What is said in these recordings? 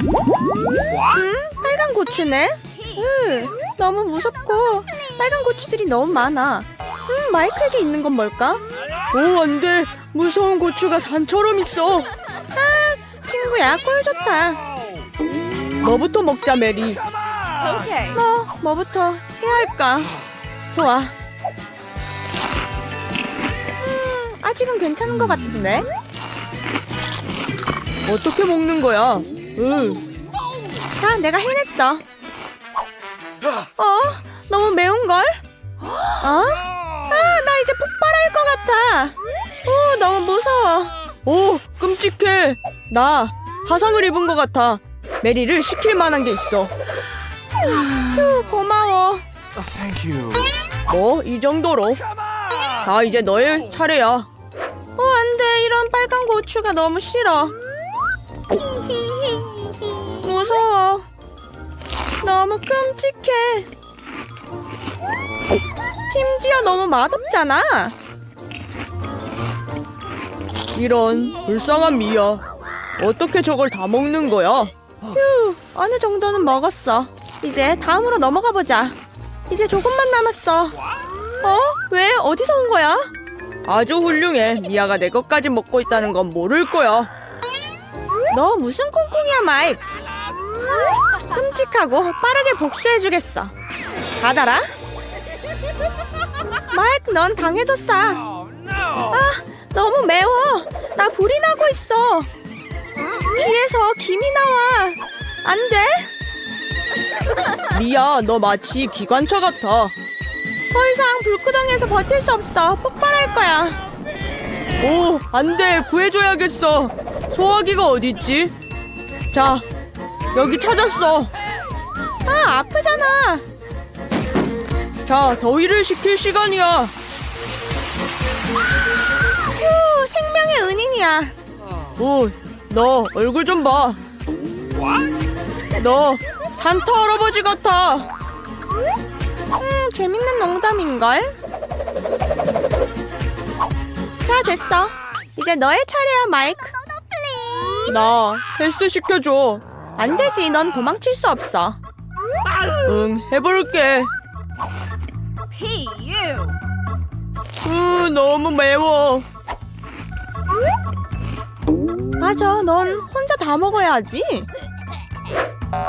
음, 빨간 고추네. 으, 너무 무섭고 빨간 고추들이 너무 많아. 음, 마이크에게 있는 건 뭘까? 오, 안 돼. 무서운 고추가 산처럼 있어. 친구야, 꿀 좋다. 너부터 먹자, 메리. 뭐, 뭐부터 해야 할까? 좋아. 음, 아직은 괜찮은 것 같은데? 어떻게 먹는 거야? 으, 자, 내가 해냈어. 어? 너무 매운 걸? 어? 아, 나 이제 폭발할 것 같아. 오, 너무 무서워. 오, 끔찍해. 나 화상을 입은 것 같아. 메리를 시킬 만한 게 있어. 휴, 고마워. 뭐, 이 정도로. 자, 이제 너의 차례야. 어, 안 돼. 이런 빨간 고추가 너무 싫어. 너무 끔찍해. 심지어 너무 맛없잖아. 이런 불쌍한 미야. 어떻게 저걸 다 먹는 거야? 휴, 어느 정도는 먹었어. 이제 다음으로 넘어가 보자. 이제 조금만 남았어. 어? 왜? 어디서 온 거야? 아주 훌륭해. 미아가 내 것까지 먹고 있다는 건 모를 거야. 너 무슨 콩콩이야, 마이크? 끔찍하고 빠르게 복수해주겠어. 받아라. 마이크, 넌 당해뒀어. 아, 너무 매워. 나 불이 나고 있어. 귀에서 김이 나와. 안 돼? 미야, 너 마치 기관차 같아. 더 이상 불구덩이에서 버틸 수 없어. 폭발할 거야. 오, 안 돼. 구해줘야겠어. 소화기가 어딨지? 자, 여기 찾았어. 아, 아프잖아. 자, 더위를 식힐 시간이야. 휴, 생명의 은인이야. 오, 너 얼굴 좀 봐. 너 산타 할아버지 같아. 음, 재밌는 농담인걸? 자, 됐어. 이제 너의 차례야, 마이크. 나 헬스 시켜줘. 안 되지, 넌 도망칠 수 없어. 응, 해볼게. 으, 너무 매워. 맞아, 넌 혼자 다 먹어야지.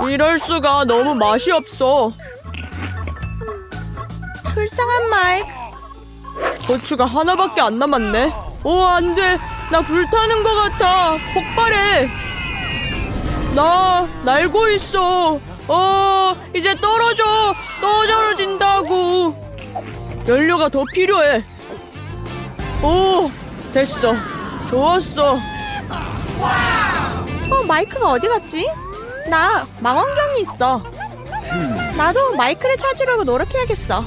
이럴 수가 너무 맛이 없어. 불쌍한 마이크. 고추가 하나밖에 안 남았네. 오, 안 돼. 나 불타는 것 같아. 폭발해. 나 날고 있어. 어, 이제 떨어져. 떨어진다고. 연료가 더 필요해. 오, 됐어. 좋았어. 어, 마이크가 어디 갔지? 나 망원경이 있어. 나도 마이크를 찾으려고 노력해야겠어.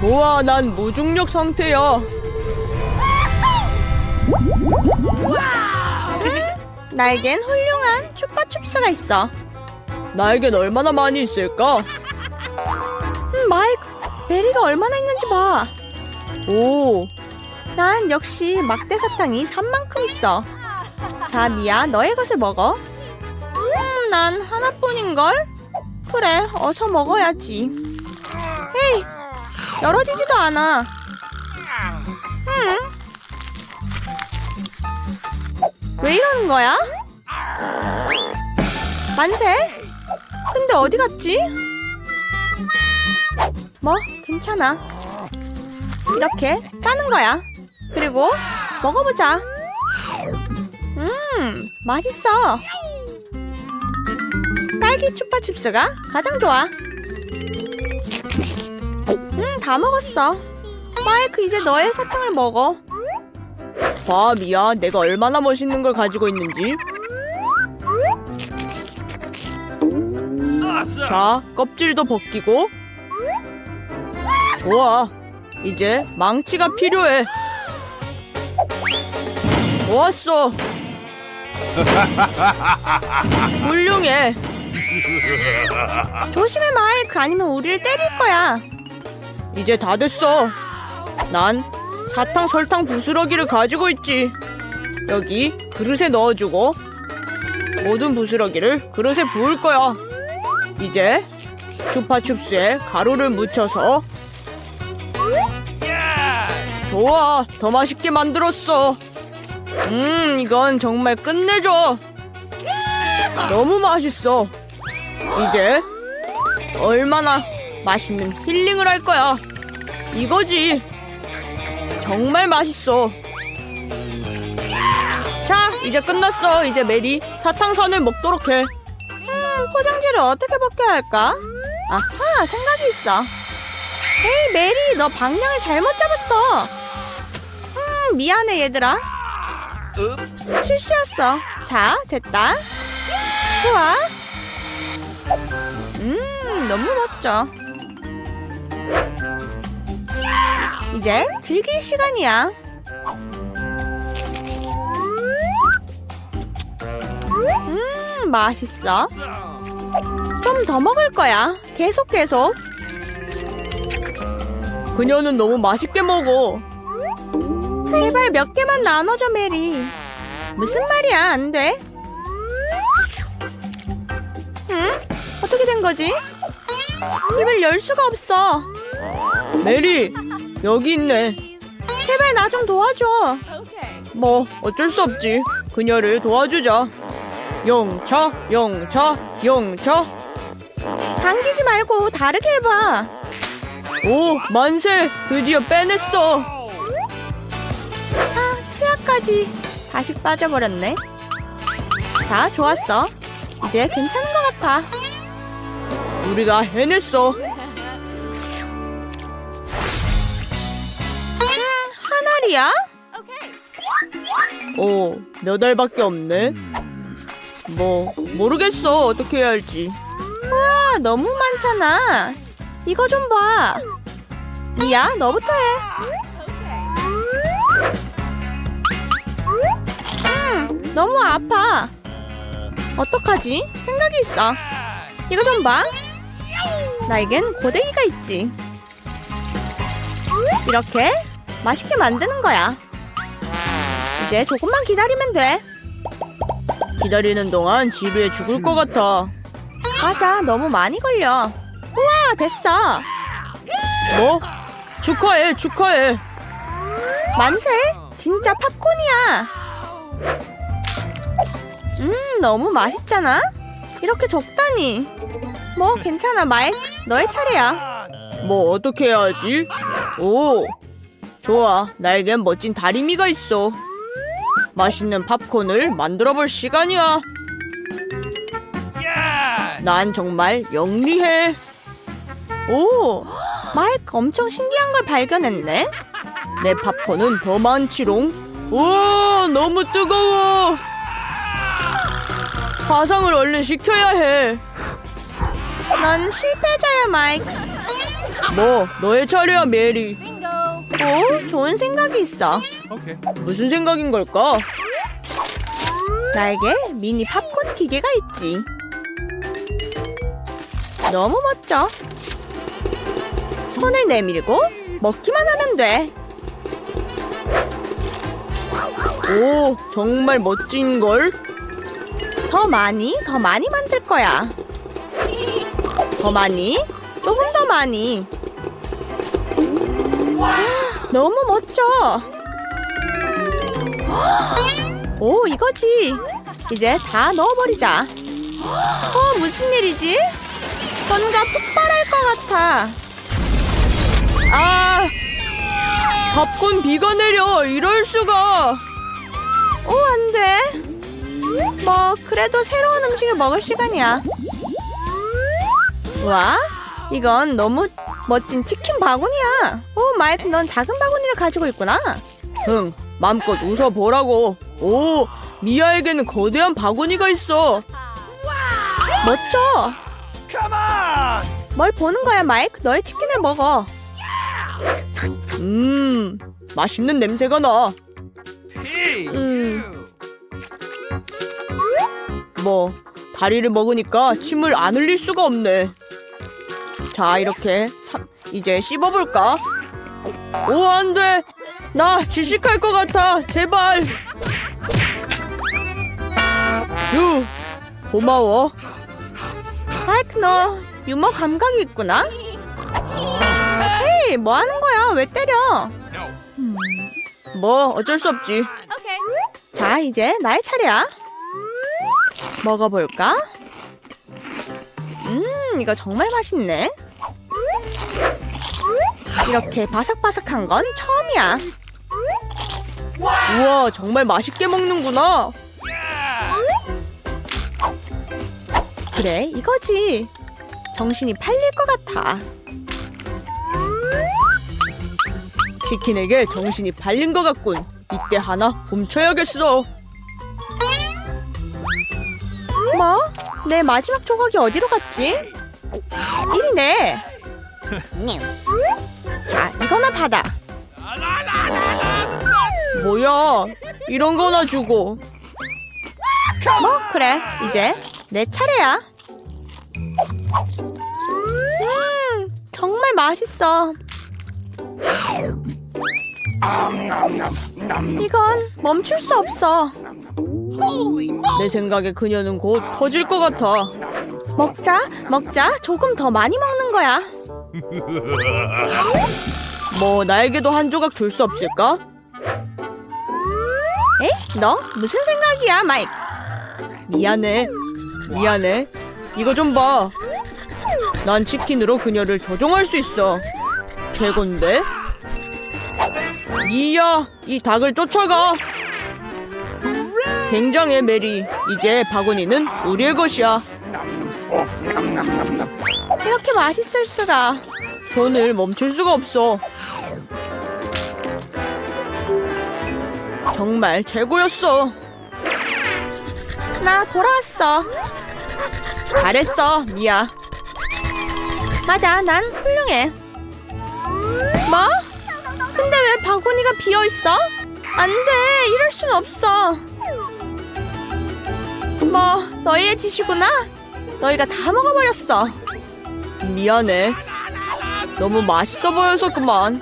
좋아, 난 무중력 상태야. 나에겐 훌륭한 추파춥스가 있어. 나에겐 얼마나 많이 있을까? 음, 마이크, 베리가 얼마나 있는지 봐. 오, 난 역시 막대 사탕이 산만큼 있어. 자, 미야, 너의 것을 먹어. 음, 난 하나뿐인걸? 그래, 어서 먹어야지. 헤이, 열어지지도 않아. 음? 왜 이러는 거야? 만세? 근데 어디 갔지? 뭐, 괜찮아. 이렇게 까는 거야. 그리고 먹어보자. 음, 맛있어. 딸기 추파춥스가 가장 좋아. 음, 다 먹었어. 마이크 이제 너의 사탕을 먹어. 봐, 미야. 내가 얼마나 멋있는 걸 가지고 있는지. 자, 껍질도 벗기고. 좋아. 이제 망치가 필요해. 좋았어. 훌륭해. 조심해 마이크 아니면 우리를 때릴 거야. 이제 다 됐어. 난 사탕 설탕 부스러기를 가지고 있지. 여기 그릇에 넣어주고 모든 부스러기를 그릇에 부을 거야. 이제 추파춥스에 가루를 묻혀서 좋아, 더 맛있게 만들었어. 음, 이건 정말 끝내줘. 너무 맛있어. 이제 얼마나 맛있는 힐링을 할 거야. 이거지. 정말 맛있어. 자, 이제 끝났어. 이제 메리 사탕산을 먹도록 해. 음, 포장지를 어떻게 벗겨야 할까? 아하, 생각이 있어. 에이, 메리, 너 방향을 잘못 잡았어. 음, 미안해, 얘들아. 실수였어. 자, 됐다. 좋아. 음, 너무 멋져. 이제 즐길 시간이야. 음, 맛있어. 좀 더 먹을 거야. 계속 계속. 그녀는 너무 맛있게 먹어. 제발 몇 개만 나눠줘, 메리. 무슨 말이야, 안 돼? 응? 어떻게 된 거지? 입을 열 수가 없어. 메리, 여기 있네. 제발 나 좀 도와줘. 뭐 어쩔 수 없지. 그녀를 도와주자. 영차, 영차, 영차. 당기지 말고 다르게 해봐. 오, 만세! 드디어 빼냈어. 아, 치아까지 다시 빠져버렸네. 자, 좋았어. 이제 괜찮은 것 같아. 우리가 해냈어. 한 알이야? 오, 몇 알밖에 없네. 뭐 모르겠어. 어떻게 해야 할지. 와, 너무 많잖아. 이거 좀 봐. 미야, 너부터 해. 음, 너무 아파. 어떡하지? 생각이 있어. 이거 좀 봐. 나에겐 고데기가 있지. 이렇게 맛있게 만드는 거야. 이제 조금만 기다리면 돼. 기다리는 동안 지루해 죽을 것 같아. 맞아, 너무 많이 걸려. 우와, 됐어. 뭐? 축하해, 축하해. 만세? 진짜 팝콘이야. 음, 너무 맛있잖아. 이렇게 적다니. 뭐 괜찮아, 마이크. 너의 차례야. 뭐 어떻게 해야 하지? 오, 좋아. 나에겐 멋진 다리미가 있어. 맛있는 팝콘을 만들어 볼 시간이야. 난 정말 영리해. 오, 마이크 엄청 신기한 걸 발견했네. 내 팝콘은 더 많지롱. 오, 너무 뜨거워. 화상을 얼른 시켜야 해. 넌 실패자야, 마이크. 뭐, 너의 차례야, 메리. 오, 좋은 생각이 있어. 무슨 생각인 걸까? 나에게 미니 팝콘 기계가 있지. 너무 멋져. 손을 내밀고 먹기만 하면 돼. 오, 정말 멋진 걸. 더 많이, 더 많이 만들 거야. 더 많이, 조금 더 많이. 너무 멋져. 오, 이거지. 이제 다 넣어버리자. 어, 무슨 일이지? 뭔가 폭발할 것 같아. 아, 팝콘 비가 내려. 이럴 수가. 오, 안 돼. 뭐, 그래도 새로운 음식을 먹을 시간이야. 와, 이건 너무 멋진 치킨 바구니야. 오, 마이크, 넌 작은 바구니를 가지고 있구나. 흥, 마음껏 웃어보라고. 오, 미아에게는 거대한 바구니가 있어. 멋져. 뭘 보는 거야, 마이크? 너의 치킨을 먹어. 음, 맛있는 냄새가 나. 음, 뭐, 다리를 먹으니까 침을 안 흘릴 수가 없네. 자, 이렇게 사- 이제 씹어볼까? 오, 안 돼. 나 질식할 것 같아. 제발. 휴, 고마워. 마이크 너 유머 감각이 있구나. 헤이 뭐 하는 거야? 왜 때려? 뭐 어쩔 수 없지. 자 이제 나의 차례야. 먹어볼까? 음 이거 정말 맛있네. 이렇게 바삭바삭한 건 처음이야. 우와 정말 맛있게 먹는구나. 그래 이거지. 정신이 팔릴 것 같아. 치킨에게 정신이 팔린 것 같군. 이때 하나 훔쳐야겠어. 뭐? 내 마지막 조각이 어디로 갔지? 일이네. 받아. 뭐야? 이런 거나 주고. 뭐? 그래, 이제 내 차례야. 음, 정말 맛있어. 이건 멈출 수 없어. 내 생각에 그녀는 곧 터질 것 같아. 먹자, 먹자. 조금 더 많이 먹는 거야. 뭐 나에게도 한 조각 줄 수 없을까? 에? 너 무슨 생각이야, 마이크? 미안해. 미안해. 이거 좀 봐. 난 치킨으로 그녀를 조종할 수 있어. 최곤데? 니야, 이 닭을 쫓아가. 굉장해, 메리. 이제 바구니는 우리의 것이야. 이렇게 맛있을 수가. 손을 멈출 수가 없어. 정말 최고였어. 나 돌아왔어. 잘했어, 미야. 맞아, 난 훌륭해. 뭐? 근데 왜 바구니가 비어 있어? 안 돼, 이럴 순 없어. 뭐, 너희의 짓이구나? 너희가 다 먹어버렸어. 미안해. 너무 맛있어 보여서 그만.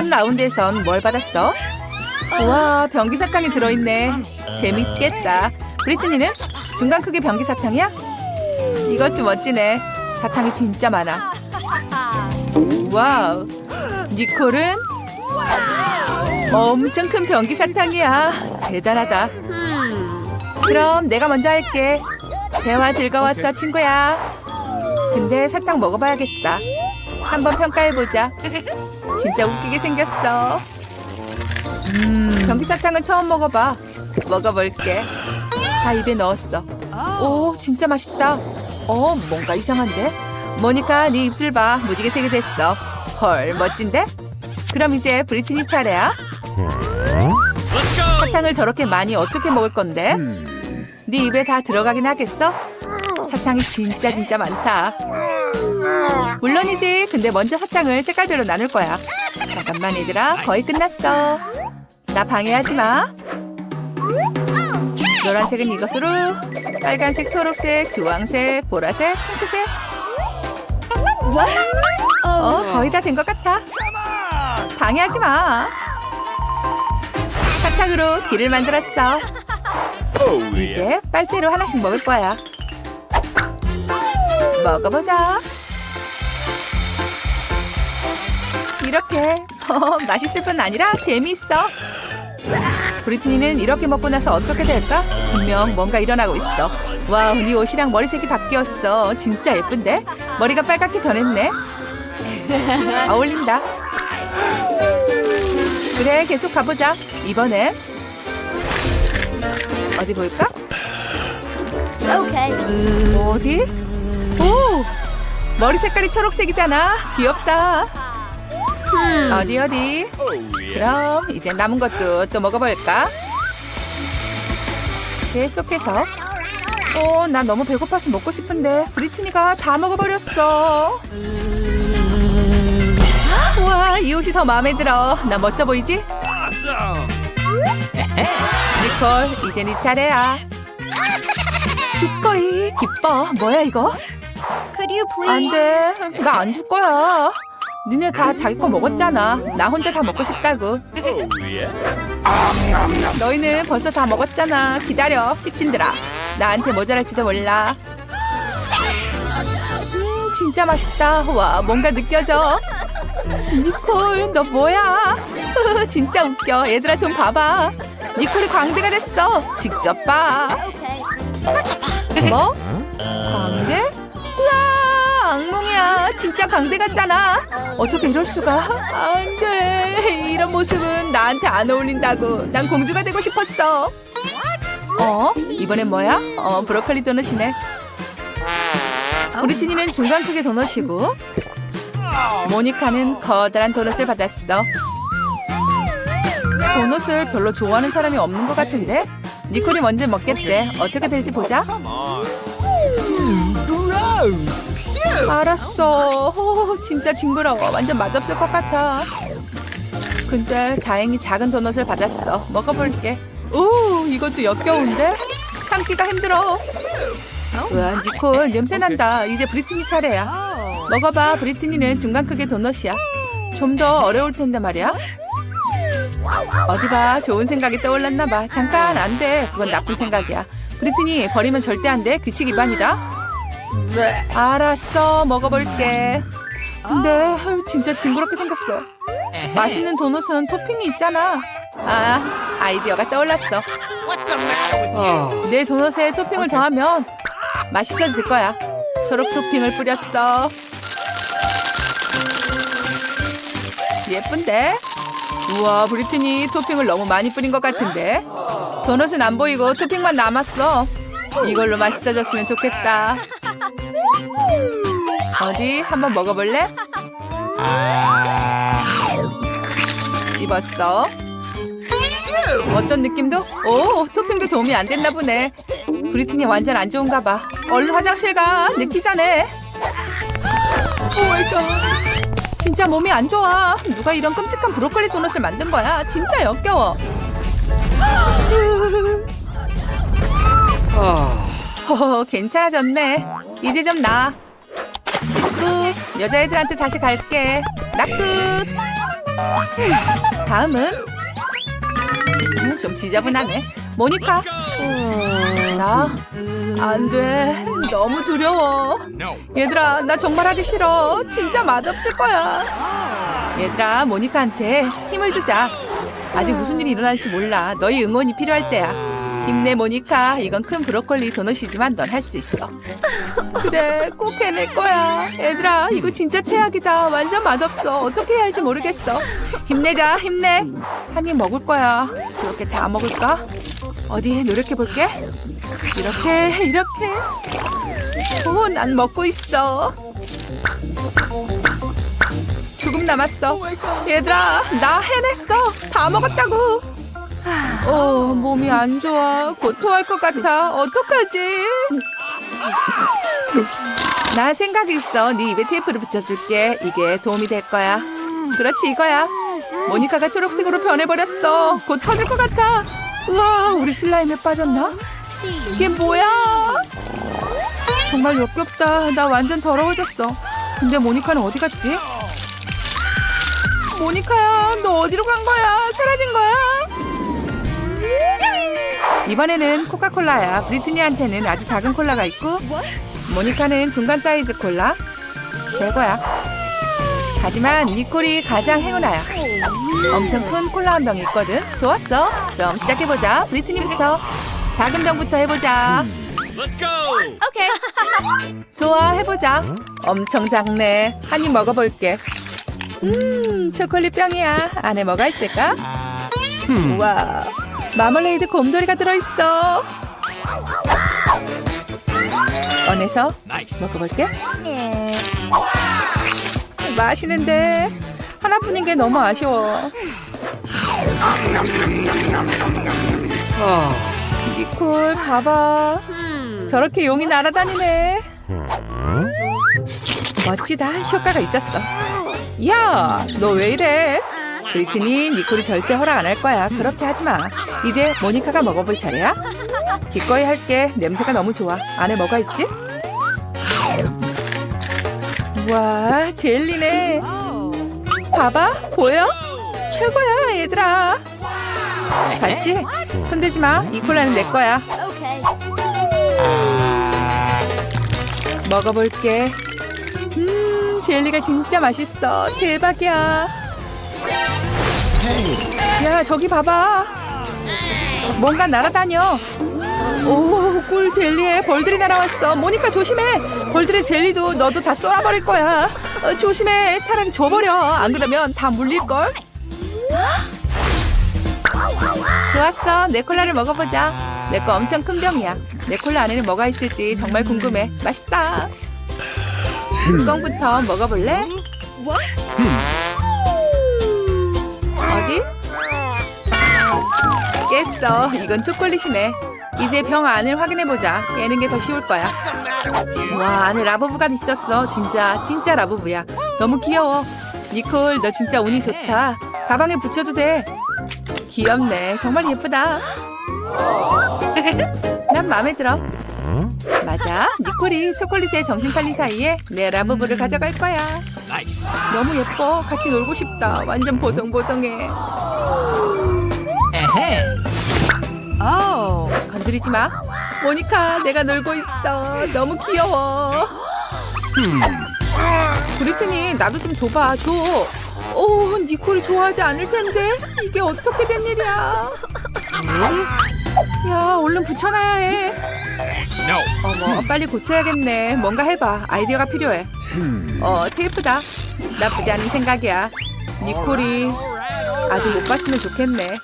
첫 라운드에선 뭘 받았어? 와 변기 사탕이 들어있네. 재밌겠다. 브리트니는 중간 크기 변기 사탕이야? 이것도 멋지네. 사탕이 진짜 많아. 와우. 니콜은 엄청 큰 변기 사탕이야. 대단하다. 그럼 내가 먼저 할게. 대화 즐거웠어 친구야. 근데 사탕 먹어봐야겠다 한번 평가해보자 진짜 웃기게 생겼어. 음, 변기사탕은 처음 먹어봐. 먹어볼게. 다 입에 넣었어. 오, 진짜 맛있다. 어, 뭔가 이상한데? 모니카, 네 입술 봐. 무지개 색이 됐어. 헐, 멋진데? 그럼 이제 브리트니 차례야. 사탕을 저렇게 많이 어떻게 먹을 건데? 네 입에 다 들어가긴 하겠어? 사탕이 진짜 진짜 많다. 물론이지. 근데 먼저 사탕을 색깔별로 나눌 거야. 잠깐만 얘들아. 거의 끝났어. 나 방해하지 마. 노란색은 이것으로. 빨간색, 초록색, 주황색, 보라색, 핑크색. 어, 거의 다 된 것 같아. 방해하지 마. 사탕으로 길을 만들었어. 이제 빨대로 하나씩 먹을 거야. 먹어보자. 이렇게 어, 맛있을 뿐 아니라 재미있어. 브리트니는 이렇게 먹고 나서 어떻게 될까? 분명 뭔가 일어나고 있어. 와우, 네 옷이랑 머리색이 바뀌었어. 진짜 예쁜데? 머리가 빨갛게 변했네. 어울린다. 그래, 계속 가보자. 이번엔 어디 볼까? 어디? 오! 머리 색깔이 초록색이잖아. 귀엽다. 어디 어디? 그럼 이제 남은 것도 또 먹어볼까? 계속해서. 어, 나 너무 배고파서 먹고 싶은데 브리트니가 다 먹어버렸어. 와, 이 옷이 더 마음에 들어. 나 멋져 보이지? 니콜, 이제 네 차례야. 기꺼이 기뻐. 뭐야 이거? 안 돼. 나 안 줄 거야. 니네 다 자기 거 먹었잖아. 나 혼자 다 먹고 싶다고. 너희는 벌써 다 먹었잖아. 기다려, 식신들아. 나한테 모자랄지도 몰라. 음, 진짜 맛있다. 와, 뭔가 느껴져. 니콜, 너 뭐야? 진짜 웃겨. 얘들아 좀 봐봐. 니콜이 광대가 됐어. 직접 봐. 뭐? 광대? 진짜 광대 같잖아. 어떻게 이럴 수가? 안 돼. 이런 모습은 나한테 안 어울린다고. 난 공주가 되고 싶었어. 어? 이번엔 뭐야? 어, 브로콜리 도넛이네. 브리트니는 중간 크기 도넛이고 모니카는 커다란 도넛을 받았어. 도넛을 별로 좋아하는 사람이 없는 것 같은데? 니콜이 먼저 먹겠대. 어떻게 될지 보자. 알았어. 어, 진짜 징그러워. 완전 맛없을 것 같아. 근데 다행히 작은 도넛을 받았어. 먹어볼게. 오, 이것도 역겨운데? 참기가 힘들어. 우와, 니콜 냄새 난다. 이제 브리트니 차례야. 먹어봐. 브리트니는 중간 크기 도넛이야. 좀 더 어려울 텐데 말이야. 어디 봐. 좋은 생각이 떠올랐나 봐. 잠깐 안 돼. 그건 나쁜 생각이야. 브리트니 버리면 절대 안 돼. 규칙 위반이다. 알았어. 먹어볼게. 근데 진짜 징그럽게 생겼어. 맛있는 도넛은 토핑이 있잖아. 아, 아이디어가 떠올랐어. 내 도넛에 토핑을 더하면 맛있어질 거야. 초록 토핑을 뿌렸어. 예쁜데? 우와, 브리트니 토핑을 너무 많이 뿌린 것 같은데? 도넛은 안 보이고 토핑만 남았어. 이걸로 맛있어졌으면 좋겠다. 어디 한번 먹어볼래? 씹었어. 어떤 느낌도? 오, 토핑도 도움이 안 됐나 보네. 브리트니 완전 안 좋은가 봐. 얼른 화장실 가. 늦기 전에. 오 마이 갓. 진짜 몸이 안 좋아. 누가 이런 끔찍한 브로콜리 도넛을 만든 거야? 진짜 역겨워. 허, 괜찮아졌네. 이제 좀 나. 여자애들한테 다시 갈게. 나 끝. 다음은 음, 좀 지저분하네. 모니카. 나? 안 돼. 너무 두려워. 얘들아, 나 정말 하기 싫어. 진짜 맛없을 거야. 얘들아, 모니카한테 힘을 주자. 아직 무슨 일이 일어날지 몰라. 너희 응원이 필요할 때야. 힘내, 모니카. 이건 큰 브로콜리 도넛이지만 넌 할 수 있어. 그래, 꼭 해낼 거야. 얘들아, 이거 진짜 최악이다. 완전 맛없어. 어떻게 해야 할지 모르겠어. 힘내자, 힘내. 한 입 먹을 거야. 그렇게 다 먹을까? 어디 노력해 볼게. 이렇게, 이렇게. 오, 난 먹고 있어. 조금 남았어. 얘들아, 나 해냈어. 다 먹었다고. 어, 몸이 안 좋아. 곧 토할 것 같아. 어떡하지? 나 생각이 있어. 네 입에 테이프를 붙여줄게. 이게 도움이 될 거야. 그렇지, 이거야. 모니카가 초록색으로 변해버렸어. 곧 터질 것 같아. 우와, 우리 슬라임에 빠졌나? 이게 뭐야? 정말 역겹다. 나 완전 더러워졌어. 근데 모니카는 어디 갔지? 모니카야, 너 어디로 간 거야? 사라진 거야? 이번에는 코카콜라야. 브리트니한테는 아주 작은 콜라가 있고, 모니카는 중간 사이즈 콜라. 최고야. 하지만 니콜이 가장 행운아야. 엄청 큰 콜라 한 병이 있거든. 좋았어. 그럼 시작해보자. 브리트니부터. 작은 병부터 해보자. Let's go! 좋아, 해보자. 엄청 작네. 한 입 먹어볼게. 음, 초콜릿 병이야. 안에 뭐가 있을까? 우와, 마멀레이드 곰돌이가 들어있어. 꺼내서. 먹어볼게. 맛있는데 하나뿐인 게 너무 아쉬워. 니콜 봐봐. 저렇게 용이 날아다니네. 멋지다. 효과가 있었어. 야, 너 왜 이래? 브리트니, 니콜이 절대 허락 안 할 거야. 그렇게 하지 마. 이제 모니카가 먹어볼 차례야. 기꺼이 할게. 냄새가 너무 좋아. 안에 뭐가 있지? 와, 젤리네. 봐봐 보여? 최고야 얘들아 봤지? 손대지 마 이 콜라는 내 거야 먹어볼게 음 젤리가 진짜 맛있어 대박이야 야 저기 봐봐 뭔가 날아다녀 오, 꿀 젤리에 벌들이 날아왔어. 모니카 조심해. 벌들의 젤리도 너도 다 쏠아버릴 거야. 어, 조심해. 차라리 줘버려. 안 그러면 다 물릴걸. 좋았어. 내 콜라를 먹어보자. 내 거 엄청 큰 병이야. 내 콜라 안에는 뭐가 있을지 정말 궁금해. 맛있다. 뚜껑부터 먹어볼래? 어디? 깼어. 이건 초콜릿이네. 이제 병 안을 확인해보자. 깨는 게 더 쉬울 거야. 와, 안에 라부부가 있었어. 진짜, 진짜 라부부야. 너무 귀여워. 니콜, 너 진짜 운이 좋다. 가방에 붙여도 돼. 귀엽네. 정말 예쁘다. 난 마음에 들어. 맞아. 니콜이 초콜릿에 정신 팔린 사이에 내 라부부를 가져갈 거야. 너무 예뻐. 같이 놀고 싶다. 완전 보송보송해. 건드리지 마. 모니카, 내가 놀고 있어. 너무 귀여워. 브리트니, 나도 좀 줘봐. 줘. 오, 니콜이 좋아하지 않을 텐데. 이게 어떻게 된 일이야? 야, 얼른 붙여놔야 해. 어머, 빨리 고쳐야겠네. 뭔가 해봐. 아이디어가 필요해. 어, 테이프다. 나쁘지 않은 생각이야. 니콜이 아직 못 봤으면 좋겠네.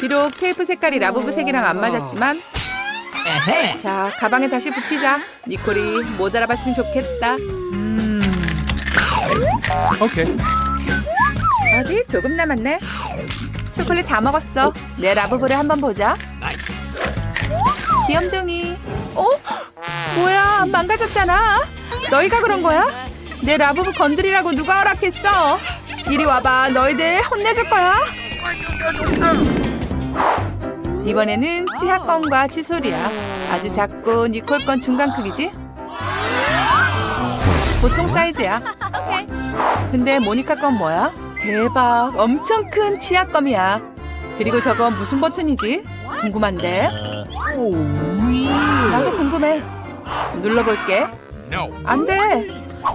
비록 테이프 색깔이 라부부 색이랑 안 맞았지만 자 가방에 다시 붙이자 니콜이 못 알아봤으면 좋겠다 Okay. 어디 조금 남았네 초콜릿 다 먹었어 내 라부부를 한번 보자 귀염둥이 어? 뭐야 망가졌잖아 너희가 그런 거야? 내 라부부 건드리라고 누가 허락했어 이리 와봐 너희들 혼내줄 거야 이번에는 치아 건과 칫솔이야. 아주 작고 니콜 건 중간 크기지? 보통 사이즈야. 근데 모니카 건 뭐야? 대박, 엄청 큰 치아껌이야. 그리고 저건 무슨 버튼이지? 궁금한데? 나도 궁금해. 눌러볼게. 안 돼.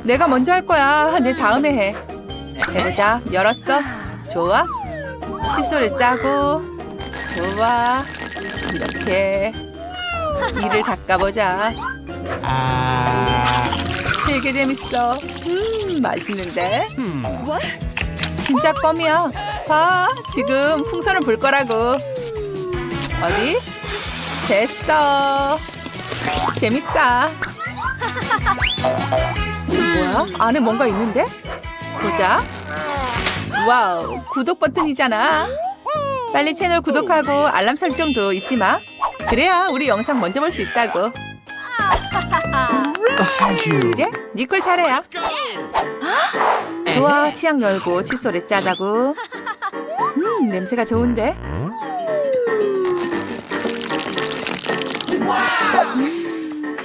내가 먼저 할 거야. 내 다음에 해. 해보자. 열었어. 좋아. 칫솔을 짜고. 좋아. 이렇게. 이를 닦아보자. 되게 재밌어. 음, 맛있는데? 진짜 껌이야. 봐. 지금 풍선을 불 거라고. 어디? 됐어. 재밌다. 뭐야? 안에 뭔가 있는데? 보자. 와우, 구독 버튼이잖아. 빨리 채널 구독하고 알람 설정도 잊지 마. 그래야 우리 영상 먼저 볼 수 있다고. thank you. 이제 니콜 차례야. 좋아, 취향 열고 칫솔에 짜자고. 음, 냄새가 좋은데?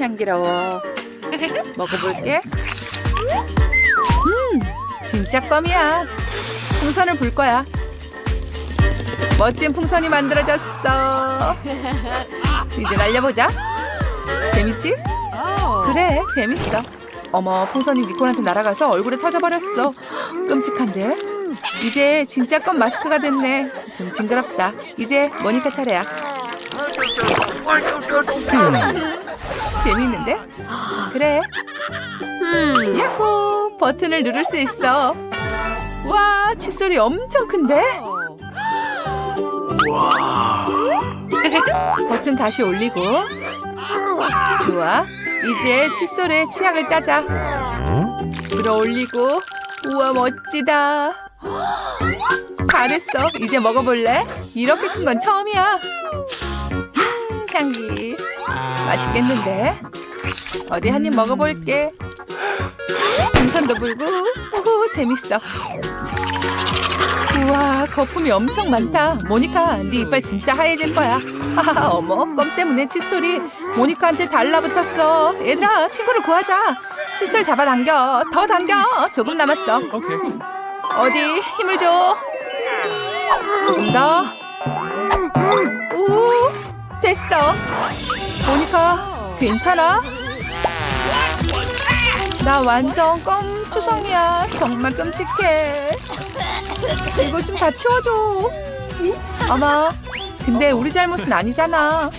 향기로워. 먹어볼게. 음, 진짜 껌이야. 풍선을 불 거야. 멋진 풍선이 만들어졌어. 이제 날려보자. 재밌지? 그래, 재밌어. 어머, 풍선이 니콜한테 날아가서 얼굴에 터져버렸어. 끔찍한데? 이제 진짜 껌 마스크가 됐네. 좀 징그럽다. 이제 모니카 차례야. 재밌는데? 그래. 야호! 버튼을 누를 수 있어. 와, 칫솔이 엄청 큰데? 버튼 다시 올리고. 좋아. 이제 칫솔에 치약을 짜자. 들어 올리고. 우와, 멋지다. 잘했어. 이제 먹어볼래? 이렇게 큰 건 처음이야. 음, 향기. 맛있겠는데? 어디 한 입 먹어볼게. 풍선도 불고. 우후, 재밌어. 우와, 거품이 엄청 많다. 모니카, 네 이빨 진짜 하얘질 거야. 하하, 어머, 껌 때문에 칫솔이 모니카한테 달라붙었어. 얘들아, 친구를 구하자. 칫솔 잡아당겨. 더 당겨. 조금 남았어. Okay. 어디 힘을 줘. 조금 더. 우 됐어. 모니카 괜찮아? 나 완전 껌투성이야. 정말 끔찍해. 이거 좀 다 치워줘. 어머, 근데 우리 잘못은 아니잖아.